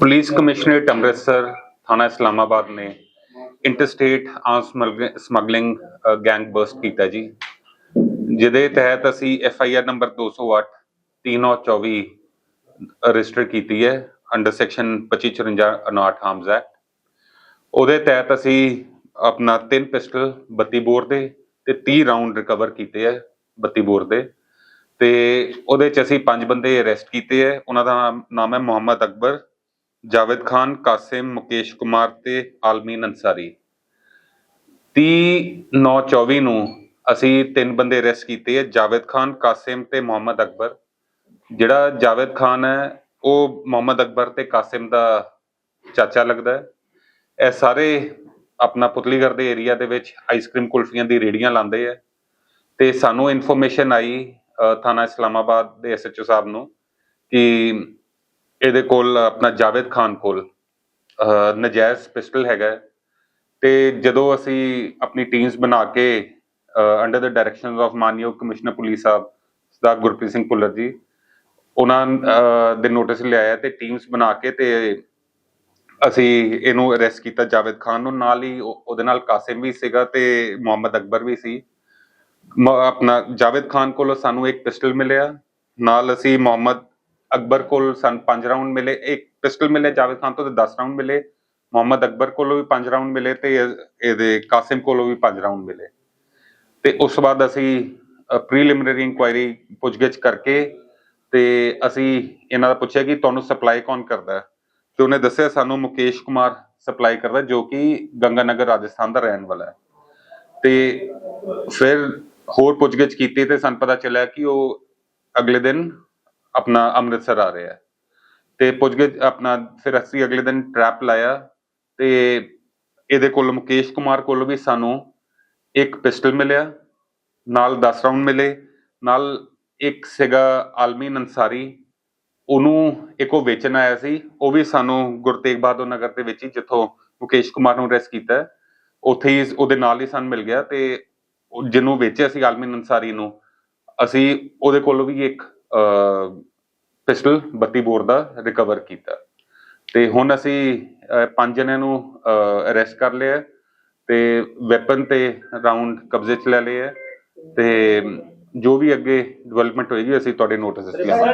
Police commissionerate Amritsar, ਥਾਣਾ ਇਸਲਾਮਾਬਾਦ ਨੇ interstate arm smuggling gang bust ਕੀਤਾ ਜੀ। ਜਿਹਦੇ ਤਹਿਤ ਅਸੀਂ F I R number 208 3924 register ਕੀਤੀ ਹੈ under section 2554 and arms act ਉਹਦੇ ਤਹਿਤ ਅਸੀਂ ਆਪਣਾ ਤਿੰਨ ਪਿਸਟਲ 32 ਬੋਰ ਦੇ ਤੇ 30 ਰਾਉਂਡ ਰਿਕਵਰ ਕੀਤੇ ਹੈ 32 ਬੋਰ ਦੇ। ਤੇ ਉਹਦੇ ਚ ਅਸੀਂ ਪੰਜ ਬੰਦੇ ਅਰੈਸਟ ਕੀਤੇ ਹੈ। ਉਹਨਾਂ ਦਾ ਨਾਮ- ਨਾਮ ਹੈ ਮੁਹੰਮਦ ਅਕਬਰ ਜਾਵੇਦ ਖਾਨ, ਕਾਸਿਮ, ਮੁਕੇਸ਼ ਕੁਮਾਰ ਤੇ ਆਲਮੀਨ ਅੰਸਾਰੀ 30 9 24 ਨੂੰ ਅਸੀਂ ਤਿੰਨ ਬੰਦੇ ਅਰੈਸਟ ਕੀਤੇ ਹੈ ਜਾਵੇਦ ਖਾਨ, ਕਾਸਿਮ ਤੇ ਮੁਹੰਮਦ ਅਕਬਰ। ਜਿਹੜਾ ਜਾਵੇਦ ਖਾਨ ਹੈ, ਉਹ ਮੁਹੰਮਦ ਅਕਬਰ ਤੇ ਕਾਸਿਮ ਦਾ ਚਾਚਾ ਲੱਗਦਾ ਹੈ। ਇਹ ਸਾਰੇ ਆਪਣਾ ਪੁਤਲੀਗੜ੍ਹ ਦੇ ਏਰੀਆ ਦੇ ਵਿੱਚ ਆਈਸਕ੍ਰੀਮ ਕੁਲਫੀਆਂ ਦੀ ਰੇੜੀਆਂ ਲਾਉਂਦੇ ਆ। ਤੇ ਸਾਨੂੰ ਇਨਫੋਰਮੇਸ਼ਨ ਆਈ ਥਾਣਾ ਇਸਲਾਮਾਬਾਦ ਦੇ ਐਸਐਚਓ ਸਾਹਿਬ ਨੂੰ ਕਿ ਇਹਦੇ ਕੋਲ, ਆਪਣਾ ਜਾਵੇਦ ਖਾਨ ਕੋਲ ਨਜਾਇਜ਼ ਪਿਸਟਲ ਹੈਗਾ ਹੈ। ਤੇ ਜਦੋਂ ਅਸੀਂ ਆਪਣੀ ਟੀਮਸ ਬਣਾ ਕੇ ਅੰਡਰ ਦ ਡਾਇਰੈਕਸ਼ਨ ਆਫ ਮਾਨਯੋਗ ਕਮਿਸ਼ਨਰ ਪੁਲਿਸ ਸਾਹਿਬ, ਸਰਦਾਰ ਗੁਰਪ੍ਰੀਤ ਸਿੰਘ ਭੁੱਲਰ ਜੀ, ਉਹਨਾਂ ਦੇ ਨੋਟਿਸ ਲਿਆਇਆ ਤੇ ਟੀਮਸ ਬਣਾ ਕੇ ਤੇ ਅਸੀਂ ਇਹਨੂੰ ਅਰੈਸਟ ਕੀਤਾ ਜਾਵੇਦ ਖਾਨ ਨੂੰ। ਨਾਲ ਹੀ ਉਹ- ਉਹਦੇ ਨਾਲ ਕਾਸਿਮ ਵੀ ਸੀਗਾ ਤੇ ਮੁਹੰਮਦ ਅਕਬਰ ਵੀ ਸੀ। ਮ- ਆਪਣਾ ਜਾਵੇਦ ਖਾਨ ਕੋਲੋਂ ਸਾਨੂੰ ਇੱਕ ਪਿਸਟਲ ਮਿਲਿਆ। ਨਾਲ ਅਸੀਂ ਮੁਹੰਮਦ ਅਕਬਰ ਕੋਲ ਸਾਨੂੰ 5 ਰਾਉਂਡ ਮਿਲੇ, ਇੱਕ ਪਿਸਟਲ ਮਿਲਿਆ ਜਾਵੇਦ ਖਾਨ ਤੋਂ ਤੇ 10 ਰਾਉਂਡ ਮਿਲੇ। ਮੁਹੰਮਦ ਅਕਬਰ ਕੋਲੋਂ ਵੀ 5 ਰਾਉਂਡ ਮਿਲੇ ਤੇ ਇਹਦੇ ਕਾਸਿਮ ਕੋਲੋਂ ਵੀ 5 ਰਾਉਂਡ ਮਿਲੇ। ਤੇ ਉਸ ਤੋਂ ਬਾਅਦ ਅਸੀਂ ਪ੍ਰੀਲਿਮਿਨਰੀ ਇਨਕੁਆਇਰੀ ਪੁੱਛਗਿੱਛ ਕਰਕੇ ਤੇ ਅਸੀਂ ਇਹਨਾਂ ਦਾ ਪੁੱਛਿਆ ਕਿ ਤੁਹਾਨੂੰ ਸਪਲਾਈ ਕੌਣ ਕਰਦਾ ਹੈ? ਤੇ ਉਹਨੇ ਦੱਸਿਆ ਸਾਨੂੰ ਮੁਕੇਸ਼ ਕੁਮਾਰ ਸਪਲਾਈ ਕਰਦਾ ਜੋ ਕਿ ਗੰਗਾਨਗਰ, ਰਾਜਸਥਾਨ ਦਾ ਰਹਿਣ ਵਾਲਾ ਹੈ। ਤੇ ਫਿਰ ਹੋਰ ਪੁੱਛਗਿੱਛ ਕੀਤੀ ਤੇ ਸਾਨੂੰ ਪਤਾ ਚੱਲਿਆ ਕਿ ਉਹ ਅਗਲੇ ਦਿਨ ਆਪਣਾ ਅੰਮ੍ਰਿਤਸਰ ਆ ਰਿਹਾ ਹੈ। ਤੇ ਪੁੱਛਗਿੱਛ ਆਪਣਾ ਫਿਰ ਅਸੀਂ ਅਗਲੇ ਦਿਨ ਟਰੈਪ ਲਾਇਆ ਤੇ ਇਹਦੇ ਕੋਲ ਮੁਕੇਸ਼ ਕੁਮਾਰ ਕੋਲ ਵੀ ਸਾਨੂੰ ਇੱਕ ਪਿਸਟਲ ਮਿਲਿਆ, ਨਾਲ 10 ਰਾਉਂਡ ਮਿਲੇ, ਨਾਲ ਇੱਕ ਸੀਗਾ ਆਲਮੀਨ ਅੰਸਾਰੀ ਉਹਨੂੰ ਇੱਕ ਉਹ ਵੇਚਣ ਆਇਆ ਸੀ, ਉਹ ਵੀ ਸਾਨੂੰ ਗੁਰੂ ਤੇਗ ਬਹਾਦਰ ਨਗਰ ਦੇ ਵਿੱਚ ਹੀ ਜਿੱਥੋਂ ਮੁਕੇਸ਼ ਕੁਮਾਰ ਨੂੰ ਅਰੈਸਟ ਕੀਤਾ ਉੱਥੇ ਹੀ ਉਹਦੇ ਨਾਲ ਹੀ ਸਾਨੂੰ ਮਿਲ ਗਿਆ ਤੇ ਜਿਹਨੂੰ ਵੇਚਿਆ ਸੀ ਆਲਮੀਨ ਅੰਸਾਰੀ ਨੂੰ, ਅਸੀਂ ਉਹਦੇ ਕੋਲੋਂ ਵੀ ਇੱਕ ਪਿਸਟਲ 32 ਬੋਰ ਦਾ ਰਿਕਵਰ ਕੀਤਾ। ਤੇ ਹੁਣ ਅਸੀਂ ਪੰਜ ਜਣਿਆਂ ਨੂੰ ਅਰੈਸਟ ਕਰ ਲਿਆ ਹੈ ਤੇ ਵੈਪਨ ਤੇ ਰਾਉਂਡ ਕਬਜ਼ੇ 'ਚ ਲੈ ਲਏ ਹੈ ਤੇ ਜੋ ਵੀ ਅੱਗੇ ਡਿਵੈਲਪਮੈਂਟ ਹੋਏਗੀ, ਅਸੀਂ ਤੁਹਾਡੇ ਨੋਟਿਸ 'ਚ ਲਿਆਵਾਂਗੇ।